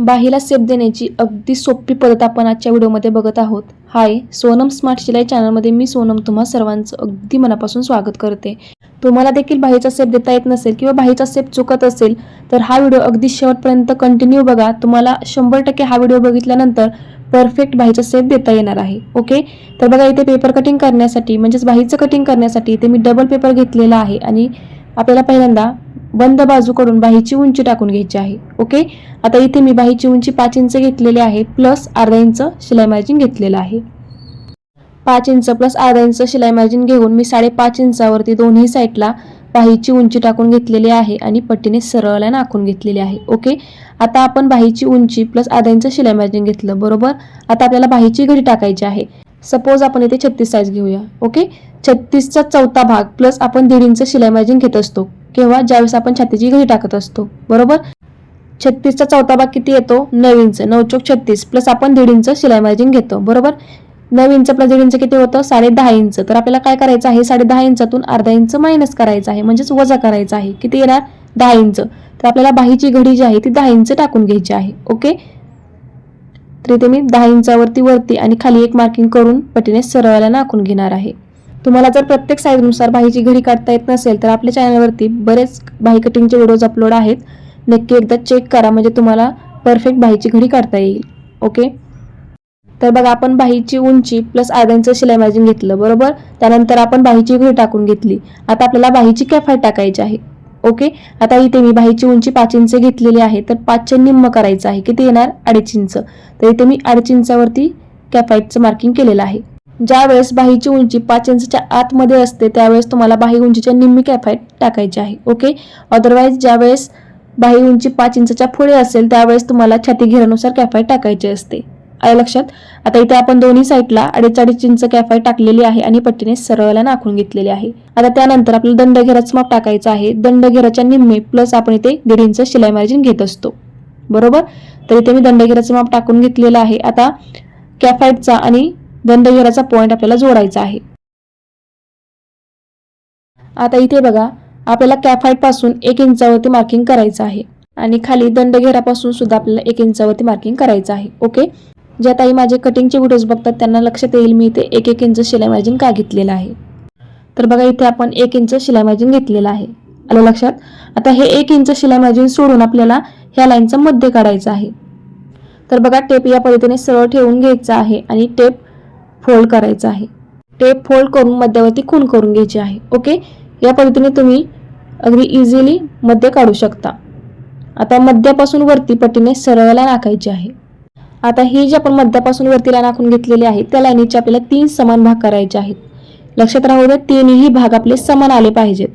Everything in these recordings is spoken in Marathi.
बाहीला सेप देण्याची अगदी सोपी पद्धत आपण आजच्या व्हिडिओमध्ये बघत आहोत. हाय सोनम स्मार्ट शिलाई चॅनलमध्ये मी सोनम तुम्हा सर्वांचं अगदी मनापासून स्वागत करते. तुम्हाला देखील बाहीचा सेप देता येत नसेल किंवा बाहीचा सेप चुकत असेल तर हा व्हिडिओ अगदी शेवटपर्यंत कंटिन्यू बघा. तुम्हाला शंभर टक्के हा व्हिडिओ बघितल्यानंतर परफेक्ट बाहीचा सेप देता येणार आहे. ओके तर बघा इथे पेपर कटिंग करण्यासाठी म्हणजेच बाहीचं कटिंग करण्यासाठी इथे मी डबल पेपर घेतलेला आहे आणि आपल्याला पहिल्यांदा बंद बाजूकडून बाहीची उंची टाकून घ्यायची आहे. ओके? आता इथे मी बाहीची उंची पाच इंच घेतलेली आहे प्लस अर्धा इंच शिलाई मार्जिन घेतलेलं आहे. पाच इंच प्लस अर्धा इंच शिलाई मार्जिन घेऊन मी साडेपाच इंचावरती दोन्ही साईडला बाहीची उंची टाकून घेतलेली आहे आणि पट्टीने सरळ लाईन आखून घेतलेली आहे. ओके? आता आपण बाहीची उंची प्लस अर्धा इंच शिलाई मार्जिन घेतलं बरोबर? आता आपल्याला बाहीची घडी टाकायची आहे. सपोज आपण इथे छत्तीस साईज घेऊया ओके छत्तीसचा चौथा भाग प्लस आपण दीड इंच शिलाई मार्जिन घेत असतो किंवा ज्यावेळेस आपण छातीची घडी टाकत असतो बरोबर? छत्तीसचा चौथा भाग किती येतो? नऊ इंच नऊ चौक छत्तीस प्लस आपण दीड इंच शिलाई मार्जिन घेतो बरोबर? नऊ इंच प्लस दीड इंच किती होतं? साडे दहा इंच. तर आपल्याला काय करायचं आहे? साडे दहा इंचातून अर्धा इंच मायनस करायचं आहे म्हणजेच वजा करायचं आहे. किती येणार? दहा इंच. तर आपल्याला बाहीची घडी जी आहे ती दहा इंच टाकून घ्यायची आहे ओके तर इथे मी दहा इंचावरती वरती आणि खाली एक मार्किंग करून पटीने सरळला नाखून घेणार आहे. तुम्हाला जर प्रत्येक साईजनुसार बाहीची घडी काढता येत नसेल तर आपल्या चॅनलवरती बरेच बाही कटिंगचे व्हिडिओज अपलोड आहेत. नक्की एकदा चेक करा म्हणजे तुम्हाला परफेक्ट बाहीची घडी काढता येईल. ओके तर बघा आपण बाहीची उंची प्लस अर्धा इंच शिलाई मार्जिन घेतलं बरोबर? त्यानंतर आपण बाहीची घडी टाकून घेतली. आता आपल्याला बाहीची कॅफाय टाकायची आहे. ओके? आता इथे मी बाहीची उंची पाच इंच घेतलेली आहे तर पाचचे निम्म करायचं आहे. किती येणार? अडीच इंच. तर इथे मी अडीच इंचावरती कॅफाईटचं मार्किंग केलेलं आहे. ज्या वेळेस बाहीची उंची पाच इंचच्या आतमध्ये असते त्यावेळेस तुम्हाला बाही उंचीच्या निम्मी कॅफाईट टाकायची आहे. ओके? अदरवाईज ज्यावेळेस बाही उंची पाच इंचच्या पुढे असेल त्यावेळेस तुम्हाला छाती घेरानुसार कॅफाईट टाकायची असते. आलं लक्षात. आता इथे आपण दोन्ही साईडला अडीच अडीच इंच कॅफाई टाकलेली आहे आणि पट्टीने सरळला नाखून घेतलेली आहे. आता त्यानंतर आपल्याला दंडघेराचं माप टाकायचं आहे. दंडघेराच्या निम्मे प्लस आपण इथे दीड इंच शिलाई मार्जिन घेत असतो. बरोबर? तर इथे मी दंडघेराचं माप टाकून घेतलेलं आहे. आता कॅफाईटचा आणि दंडघेराचा पॉईंट आपल्याला जोडायचा आहे. आता इथे बघा आपल्याला कॅफाईटपासून एक इंचावरती मार्किंग करायचं आहे. आणि खाली दंडघेरापासून सुद्धा आपल्याला एक इंचावरती मार्किंग करायचं आहे. ओके? ज्या ताई माझे कटिंगचे व्हिडिओज बघतात त्यांना लक्षात येईल मी इथे एक एक इंच शिलाई मार्जिन का घेतलेलं आहे. तर बघा इथे आपण एक इंच शिलाई मार्जिन घेतलेलं आहे. आलं लक्षात? आता हे एक इंच शिलाई मार्जिन सोडून आपल्याला ह्या लाईनचं मध्य काढायचं आहे. तर बघा टेप या पद्धतीने सरळ ठेवून घ्यायचा आहे आणि टेप फोल्ड करायचा आहे. टेप फोल्ड करून मध्यावरती खून करून घ्यायची आहे. ओके या पद्धतीने तुम्ही अगदी इझिली मध्य काढू शकता. आता मध्यापासून वरती पट्टीने सरळला राखायची आहे. आता ही जी आपण मध्यापासून वरती लाईन आखून घेतलेली आहे त्या लाईनीचे आपल्याला तीन समान भाग करायचे आहेत. लक्षात राहू द्या तीनही भाग आपले समान आले पाहिजेत.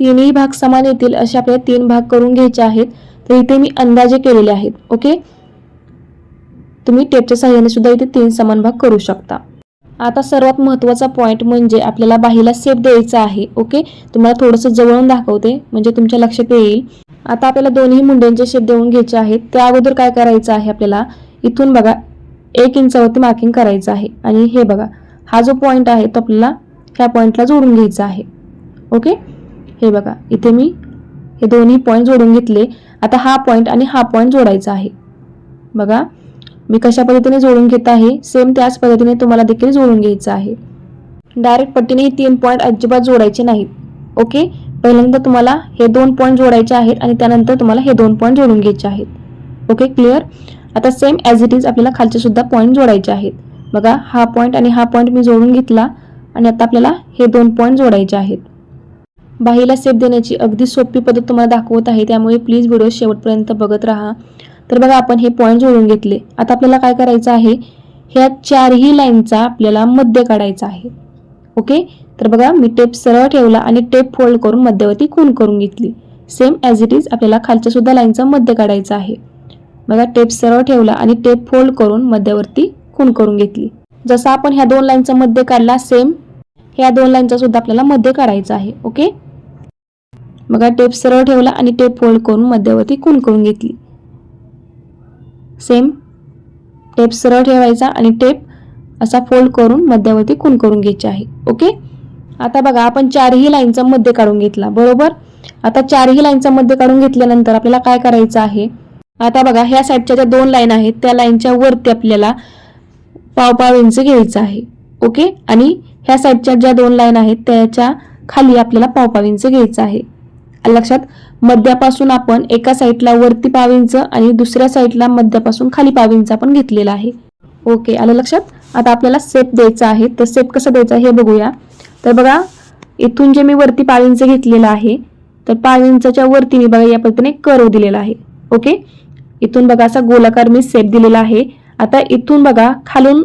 तीनही भाग समान येतील असे आपल्याला तीन भाग करून घ्यायचे आहेत तर इथे मी अंदाजे केलेले आहेत ओके? तुम्ही टेपच्या सहाय्याने सुद्धा इथे तीन समान भाग करू शकता. आता सर्वात महत्त्वाचा पॉईंट म्हणजे आपल्याला बाहीला सेप द्यायचा आहे ओके? तुम्हाला थोडंसं जवळून दाखवते म्हणजे तुमच्या लक्षात येईल. आता आपल्याला दोन्ही मुंड्यांचे शेप देऊन घ्यायचे आहेत त्या अगोदर काय करायचं आहे आपल्याला? इथून बघा एक इंचावरती मार्किंग करायचं आहे. आणि हे बघा हा जो पॉईंट आहे तो आपल्याला ह्या पॉईंटला जोडून घ्यायचा आहे. ओके हे बघा इथे मी हे दोन्ही पॉईंट जोडून घेतले. आता हा पॉईंट आणि हा पॉईंट जोडायचा आहे. बघा मी कशा पद्धतीने जोडून घेत आहे? सेम त्याच पद्धतीने तुम्हाला देखील जोडून घ्यायचं आहे. डायरेक्ट पट्टीने हे तीन पॉईंट अजिबात जोडायचे नाहीत. ओके पहिल्यांदा तुम्हाला हे दोन पॉईंट जोडायचे आहेत आणि त्यानंतर तुम्हाला हे दोन पॉईंट जोडून घ्यायचे आहेत. ओके क्लिअर आता सेम ॲज इट इज आपल्याला खालचे सुद्धा पॉईंट जोडायचे आहेत. बघा हा पॉईंट आणि हा पॉईंट मी जोडून घेतला आणि आता आपल्याला हे दोन पॉईंट जोडायचे आहेत. बाहीला सेप देण्याची अगदी सोपी पद्धत तुम्हाला दाखवत आहे त्यामुळे प्लीज व्हिडिओ शेवटपर्यंत बघत राहा. तर बघा आपण हे पॉईंट जोडून घेतले. आता आपल्याला काय करायचं आहे? ह्या चारही लाईनचा आपल्याला मध्य काढायचा आहे. ओके? तर बघा मी टेप सरळ ठेवला आणि टेप फोल्ड करून मध्यवर्ती खून करून घेतली. सेम ॲज इट इज आपल्याला खालच्या सुद्धा लाईनचा मध्य काढायचा आहे. बघा टेप सरळ ठेवला आणि टेप फोल्ड करून मध्यावरती खूण करून घेतली. जसं आपण ह्या दोन लाईनचा मध्य काढला सेम ह्या दोन लाईनचा सुद्धा आपल्याला मध्य काढायचा आहे ओके बघा टेप सरळ ठेवला आणि टेप फोल्ड करून मध्यावरती खून करून घेतली. सेम टेप सरळ ठेवायचा आणि टेप असा फोल्ड करून मध्यावरती खून करून घ्यायची आहे ओके आता बघा आपण चारही लाईनचा मध्य काढून घेतला बरोबर? आता चारही लाईनचा मध्य काढून घेतल्यानंतर आपल्याला काय करायचं आहे? आता बघा ह्या साईडच्या ज्या दोन लाईन आहेत त्या लाईनच्या वरती आपल्याला पाव पाव इंच घ्यायचं आहे. ओके? आणि ह्या साईडच्या ज्या दोन लाईन आहेत त्याच्याखाली आपल्याला पाव पाव इंच घ्यायचं आहे. लक्षात मध्यापासून आपण एका साईडला वरती पाव इंच आणि दुसऱ्या साईडला मध्यापासून खाली पाव इंच आपण घेतलेला आहे. ओके? आलं लक्षात? आता आपल्याला सेप द्यायचा आहे. तर सेप कसं द्यायचा हे बघूया. तर बघा इथून जे मी वरती पाव इंच घेतलेलं आहे तर पाव इंचाच्या वरती मी बघा या पद्धतीने कर्व दिलेला आहे. ओके? इथून बघा असा गोलाकार मी सेप दिलेला आहे. आता इथून बघा खालून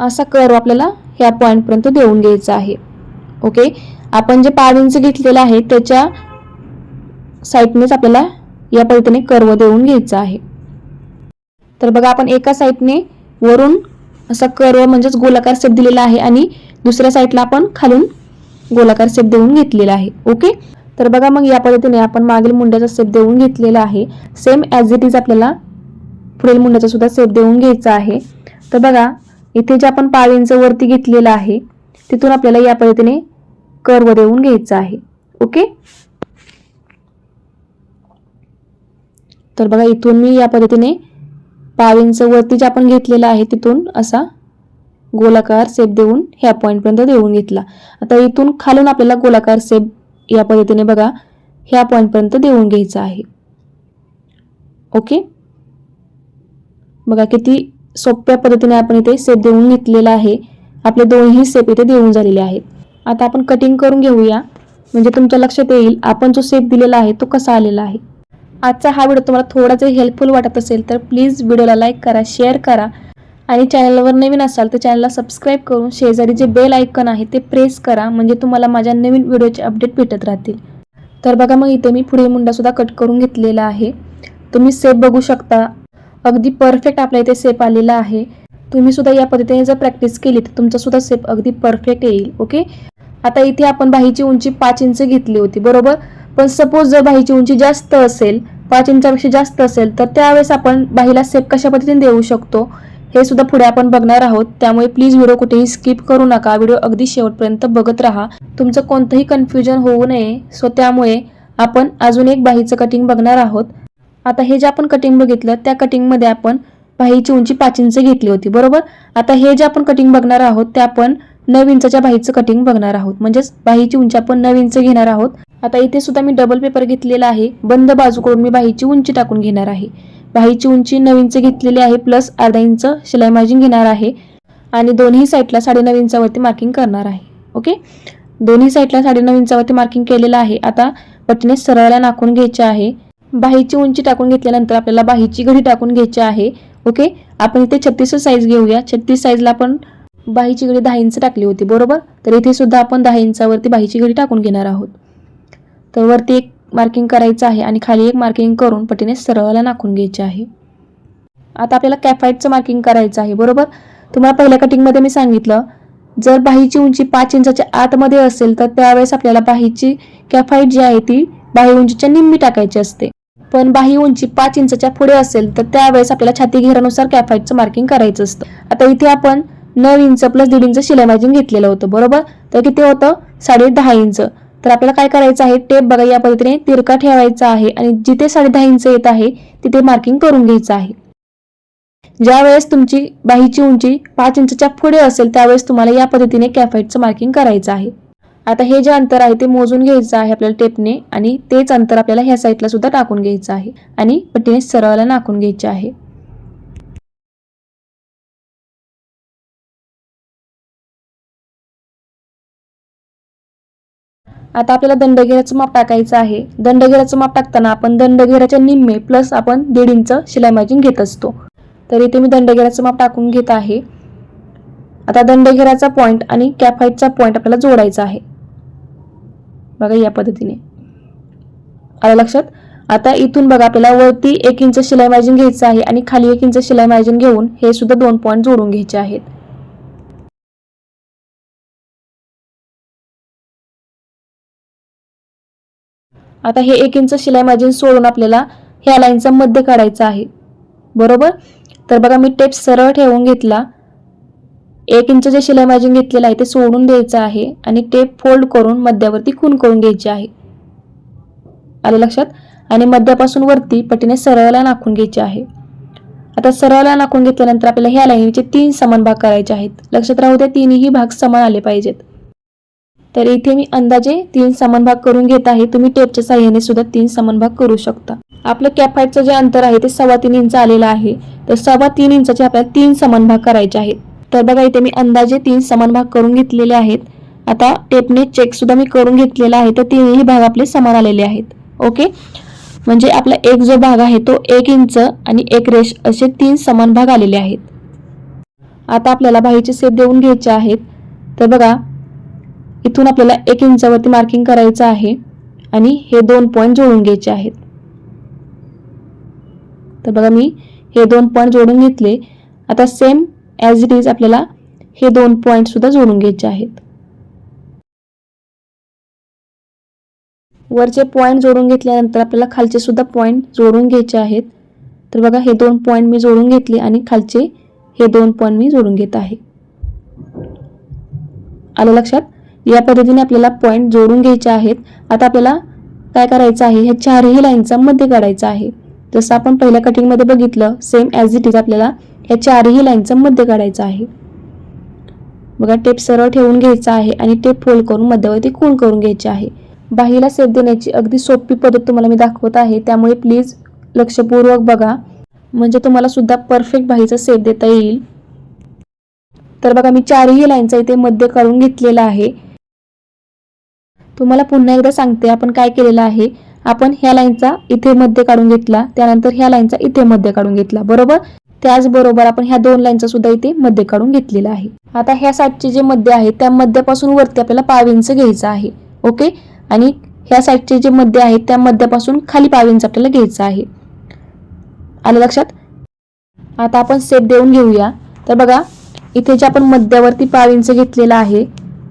असा कर्व आपल्याला ह्या पॉईंटपर्यंत देऊन घ्यायचा आहे. ओके आपण जे पाच इंच घेतलेलं आहे त्याच्या साईडनेच आपल्याला या पद्धतीने कर्व देऊन घ्यायचा आहे. तर बघा आपण एका साईडने वरून असा कर्व म्हणजेच गोलाकार सेप दिलेला आहे आणि दुसऱ्या साईडला आपण खालून गोलाकार सेप देऊन घेतलेला आहे. ओके तर बघा मग या पद्धतीने आपण मागील मुंड्याचा सेप देऊन घेतलेला आहे. सेम ॲज इट इज आपल्याला पुढील मुंड्याचा सुद्धा सेप देऊन घ्यायचा आहे. तर बघा इथे जे आपण पाव इंच वरती घेतलेलं आहे तिथून आपल्याला या पद्धतीने कर्व देऊन घ्यायचा आहे. ओके तर बघा इथून मी या पद्धतीने पाव इंच वरती जे आपण घेतलेला आहे तिथून असा गोलाकार सेप देऊन ह्या पॉईंटपर्यंत देऊन घेतला. आता इथून खालून आपल्याला गोलाकार सेप या पद्धतीने बघा ह्या पॉईंटपर्यंत देऊन घ्यायचं आहे. ओके? बघा किती सोप्या पद्धतीने आपण इथे सेप देऊन घेतलेला आहे. आपले दोन्ही सेप इथे देऊन झालेले आहेत. आता आपण कटिंग करून घेऊया. म्हणजे तुमच्या लक्षात येईल आपण जो सेप दिलेला आहे तो कसा आलेला आहे. आजचा हा व्हिडिओ तुम्हाला थोडा जरी हेल्पफुल वाटत असेल तर प्लीज व्हिडिओला लाईक करा शेअर करा. आणि चॅनलवर नवीन असाल तर चॅनलला सबस्क्राईब करून शेजारी जे बेल आयकन आहे ते प्रेस करा म्हणजे तुम्हाला माझ्या नवीन व्हिडिओचे अपडेट भेटत राहतील. तर बघा मग इथे मी पुढे मुंडासुद्धा कट करून घेतलेला आहे. तुम्ही सेप बघू शकता. अगदी परफेक्ट आपल्या इथे सेप आलेला आहे. तुम्ही सुद्धा या पद्धतीने जर प्रॅक्टिस केली तर तुमचा सुद्धा सेप अगदी परफेक्ट येईल ओके आता इथे आपण बाहीची उंची पाच इंच घेतली होती बरोबर? पण सपोज जर बाहीची उंची जास्त असेल पाच इंचापेक्षा जास्त असेल तर त्यावेळेस आपण बाहीला सेप कशा पद्धतीने देऊ शकतो? हे सुद्धा पुढे आपण बघणार आहोत. त्यामुळे प्लीज व्हिडिओ कुठेही स्किप करू नका. व्हिडिओ अगदी शेवटपर्यंत बघत राहा. तुमचं कोणतंही कन्फ्युजन होऊ नये. सो त्यामुळे आपण अजून एक बाहीचं कटिंग बघणार आहोत. आता हे जे आपण कटिंग बघितलं त्या कटिंगमध्ये आपण बाहीची उंची पाच इंच घेतली होती. बरोबर? आता हे जे आपण कटिंग बघणार आहोत ते आपण नऊ इंचाच्या बाहीचं कटिंग बघणार आहोत. म्हणजेच बाहीची उंची आपण नऊ इंच घेणार आहोत. आता इथे सुद्धा मी डबल पेपर घेतलेला आहे. बंद बाजूकडून मी बाहीची उंची टाकून घेणार आहे. बाहीची उंची नऊ इंच घेतलेली आहे प्लस अर्धा इंच शिलाई मार्जिन घेणार आहे. आणि दोन्ही साईडला साडेनऊ इंचावरती मार्किंग करणार आहे. ओके दोन्ही साईडला साडेनऊ इंचावरती मार्किंग केलेलं आहे. आता पट्टीने सरळला नाकून घ्यायचे आहे. बाहीची उंची टाकून घेतल्यानंतर आपल्याला बाहीची घडी टाकून घ्यायची आहे. ओके आपण इथे छत्तीस साईज घेऊया. छत्तीस साईजला आपण बाहीची घडी दहा इंच टाकली होती बरोबर? तर इथे सुद्धा आपण दहा इंचावरती बाहीची घडी टाकून घेणार आहोत. तर वरती एक मार्किंग करायचं आहे आणि खाली एक मार्किंग करून पटीने सरळला नाखून घ्यायचे आहे. आता आपल्याला कॅफाईटचं मार्किंग करायचं आहे बरोबर? तुम्हाला पहिल्या कटिंगमध्ये मी सांगितलं जर बाहीची उंची पाच इंचाच्या आतमध्ये असेल तर त्यावेळेस आपल्याला बाहीची कॅफाईट जी आहे ती बाही उंचीच्या निम्मी टाकायची असते. पण बाही उंची पाच इंचाच्या पुढे असेल तर त्यावेळेस आपल्याला छाती घेरानुसार कॅफाईटचं मार्किंग करायचं असतं. आता इथे आपण नऊ इंच प्लस दीड इंच शिलाई मार्जिन घेतलेलं होतं बरोबर? तर किती होतं? साडे दहा इंच. तर आपल्याला काय करायचं आहे? टेप बघा या पद्धतीने तिरका ठेवायचा आहे आणि जिथे साडे दहा इंच येत आहे तिथे मार्किंग करून घ्यायचं आहे. ज्या वेळेस तुमची बाहीची उंची पाच इंचच्या पुढे असेल त्यावेळेस तुम्हाला या पद्धतीने कॅफाईटचं मार्किंग करायचं आहे. आता हे जे अंतर आहे ते मोजून घ्यायचं आहे आपल्याला टेपने आणि तेच अंतर आपल्याला ह्या साईडला सुद्धा टाकून घ्यायचं आहे आणि पट्टीने सरळला नाकून घ्यायचे आहे. आता आपल्याला दंडघेराचं माप टाकायचं आहे. दंडघेराचं माप टाकताना आपण दंडघेराच्या निम्मे प्लस आपण दीड इंच शिलाई मार्जिन घेत असतो. तर इथे मी दंडघेराचं माप टाकून घेत आहे. आता दंडघेराचा पॉईंट आणि कॅफाईटचा पॉईंट आपल्याला जोडायचा आहे. बघा या पद्धतीने. आलं लक्षात? आता इथून बघा आपल्याला वरती एक इंच शिलाई मार्जिन घ्यायचं आहे आणि खाली एक इंच शिलाई मार्जिन घेऊन हे सुद्धा दोन पॉईंट जोडून घ्यायचे आहेत. आता हे एक इंच शिलाई मार्जिन सोडून आपल्याला ह्या लाईनचा मध्य काढायचा आहे. बरोबर? तर बघा मी टेप सरळ ठेवून घेतला. एक इंच जे शिलाई मार्जिन घेतलेलं आहे ते सोडून द्यायचं आहे आणि टेप फोल्ड करून मध्यावरती खून करून घ्यायची आहे. आलं लक्षात? आणि मध्यापासून वरती पटीने सरळला नाखून घ्यायची आहे. आता सरळला नाखून घेतल्यानंतर आपल्याला ह्या लाईनीचे तीन समान भाग करायचे आहेत. लक्षात राहू द्या तीनही भाग समान आले पाहिजेत. तर इथे मी अंदाजे तीन समान भाग करून घेत आहे. तुम्ही टेपच्या साह्याने सुद्धा तीन समान भाग करू शकता. आपलं कॅफाईटचं जे अंतर आहे ते सव्वा तीन इंच आलेलं आहे. तर सव्वा तीन इंचाचे आपल्याला तीन समान भाग करायचे आहेत. तर बघा इथे मी अंदाजे तीन समान भाग करून घेतलेले आहेत. आता टेपने चेक सुद्धा मी करून घेतलेला आहे. तर तीनही भाग आपले समान आलेले आहेत. ओके? म्हणजे आपला एक जो भाग आहे तो एक इंच आणि एक रेश असे तीन समान भाग आलेले आहेत. आता आपल्याला बाहीचे सेप देऊन घ्यायचे आहेत. तर बघा इथून आपल्याला एक इंचावरती मार्किंग करायचं आहे आणि हे दोन पॉईंट जोडून घ्यायचे आहेत. तर बघा मी हे दोन पॉईंट जोडून घेतले. आता सेम ॲज इट इज आपल्याला हे दोन पॉईंट सुद्धा जोडून घ्यायचे आहेत. वरचे पॉईंट जोडून घेतल्यानंतर आपल्याला खालचे सुद्धा पॉईंट जोडून घ्यायचे आहेत. तर बघा हे दोन पॉईंट मी जोडून घेतले आणि खालचे हे दोन पॉईंट मी जोडून घेत आहे. आलं लक्षात? या पद्धतीने आपल्याला पॉईंट जोडून घ्यायचे आहेत. आता आपल्याला काय करायचं आहे? ह्या चारही लाईनचा मध्य काढायचा आहे. जसं आपण पहिल्या कटिंगमध्ये बघितलं सेम ॲज इट इज आपल्याला ह्या चारही लाईनचा मध्य काढायचा आहे. बघा टेप सरळ ठेवून घ्यायचा आहे आणि टेप फोल्ड करून मध्यवर्ती खूण करून घ्यायचे आहे. बाहीला सेप देण्याची अगदी सोपी पद्धत तुम्हाला मी दाखवत आहे. त्यामुळे प्लीज लक्षपूर्वक बघा. म्हणजे तुम्हाला सुद्धा परफेक्ट बाहीचा सेप देता येईल. तर बघा मी चारही लाईनचा इथे मध्य काढून घेतलेला आहे. तुम्हाला पुन्हा एकदा सांगते आपण काय केलेलं आहे? आपण ह्या लाईनचा इथे मध्य काढून घेतला त्यानंतर ह्या लाईनचा इथे मध्य काढून घेतला बरोबर? त्याचबरोबर आपण ह्या दोन लाईनचा सुद्धा इथे मध्य काढून घेतलेला आहे. आता ह्या साईडचे जे मध्य आहे त्या मध्यापासून वरती आपल्याला पाविंच घ्यायचं आहे ओके? आणि ह्या साईडचे जे मध्य आहे त्या मध्यापासून खाली पाविंच आपल्याला घ्यायचं आहे. आलं लक्षात? आता आपण सेप देऊन घेऊया. तर बघा इथे जे आपण मध्यावरती पाविंच घेतलेलं घेतलेला आहे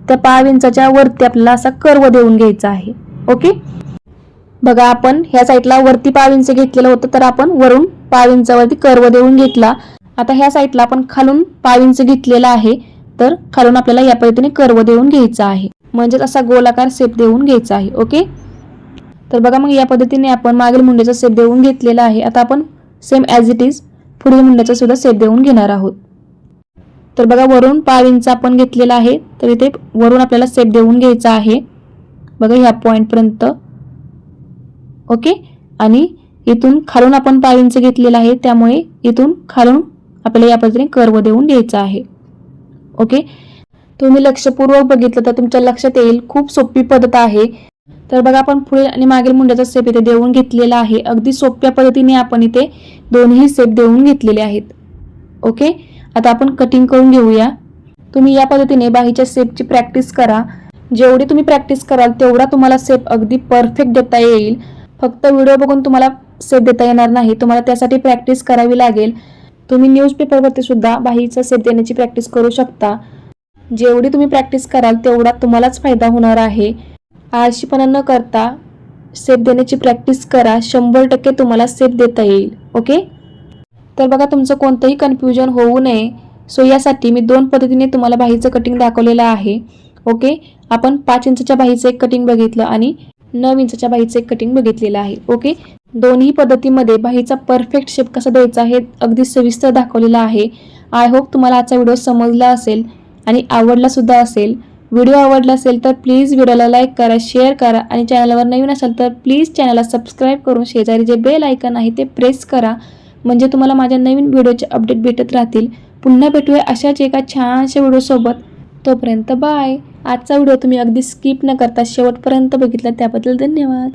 त्या पाव इंचाच्या वरती आपल्याला असा कर्व देऊन घ्यायचा आहे. ओके बघा आपण ह्या साईडला वरती पाव इंच घेतलेलं होतं तर आपण वरून पाव इंचावरती कर्व देऊन घेतला. आता ह्या साईडला आपण खालून पाव इंच घेतलेला आहे तर खालून आपल्याला या पद्धतीने कर्व देऊन घ्यायचा आहे. म्हणजेच असा गोलाकार सेप देऊन घ्यायचा आहे ओके तर बघा मग या पद्धतीने आपण मागील मुंड्याचा सेप देऊन घेतलेला आहे. आता आपण सेम ॲज इट इज पुढील मुंड्याचा सुद्धा सेप देऊन घेणार आहोत. तर बघा वरून पाव इंच आपण घेतलेला आहे. तर इथे वरून आपल्याला सेप देऊन घ्यायचा आहे. बघा ह्या पॉईंटपर्यंत ओके आणि इथून खालून आपण पाव इंच घेतलेला आहे. त्यामुळे इथून खालून आपल्याला या पद्धतीने कर्व देऊन घ्यायचा आहे. ओके तुम्ही लक्षपूर्वक बघितलं तर तुमच्या लक्षात येईल खूप सोपी पद्धत आहे. तर बघा आपण पुढील आणि मागील मुंड्याचा सेप इथे देऊन घेतलेला आहे. अगदी सोप्या पद्धतीने आपण इथे दोन्ही सेप देऊन घेतलेले आहेत. ओके आता आपण कटिंग करून घेऊया. तुम्ही या पद्धतीने बाहीच्या सेपची प्रॅक्टिस करा. जेवढी तुम्ही प्रॅक्टिस कराल तेवढा तुम्हाला सेप अगदी परफेक्ट देता येईल. फक्त व्हिडिओ बघून तुम्हाला सेप देता येणार नाही. तुम्हाला त्यासाठी प्रॅक्टिस करावी लागेल. तुम्ही न्यूजपेपरवरती सुद्धा बाहीचा सेप देण्याची प्रॅक्टिस करू शकता. जेवढी तुम्ही प्रॅक्टिस कराल तेवढा तुम्हालाच फायदा होणार आहे. आळशीपणा न करता सेप देण्याची प्रॅक्टिस करा. शंभर टक्के तुम्हाला सेप देता येईल. ओके तर बघा तुमचं कोणतंही कन्फ्युजन होऊ नये. सो यासाठी मी दोन पद्धतीने तुम्हाला बाहीचं कटिंग दाखवलेलं आहे. ओके आपण पाच इंचच्या बाहीचं एक कटिंग बघितलं आणि नऊ इंचच्या बाहीचं एक कटिंग बघितलेलं आहे. ओके दोन्ही पद्धतीमध्ये बाहीचा परफेक्ट शेप कसा द्यायचा हे अगदी सविस्तर दाखवलेला आहे. आय होप तुम्हाला आजचा व्हिडिओ समजला असेल आणि आवडला सुद्धा असेल. व्हिडिओ आवडला असेल तर प्लीज व्हिडिओला लाईक करा शेअर करा आणि चॅनलवर नवीन असाल तर प्लीज चॅनलला सबस्क्राईब करून शेजारी जे बेल आयकन आहे ते प्रेस करा. म्हणजे तुम्हाला माझ्या नवीन व्हिडिओचे अपडेट भेटत राहतील. पुन्हा भेटूया अशाच एका छानशा व्हिडिओसोबत तोपर्यंत बाय आजचा व्हिडिओ तुम्ही अगदी स्किप न करता शेवटपर्यंत बघितला त्याबद्दल धन्यवाद.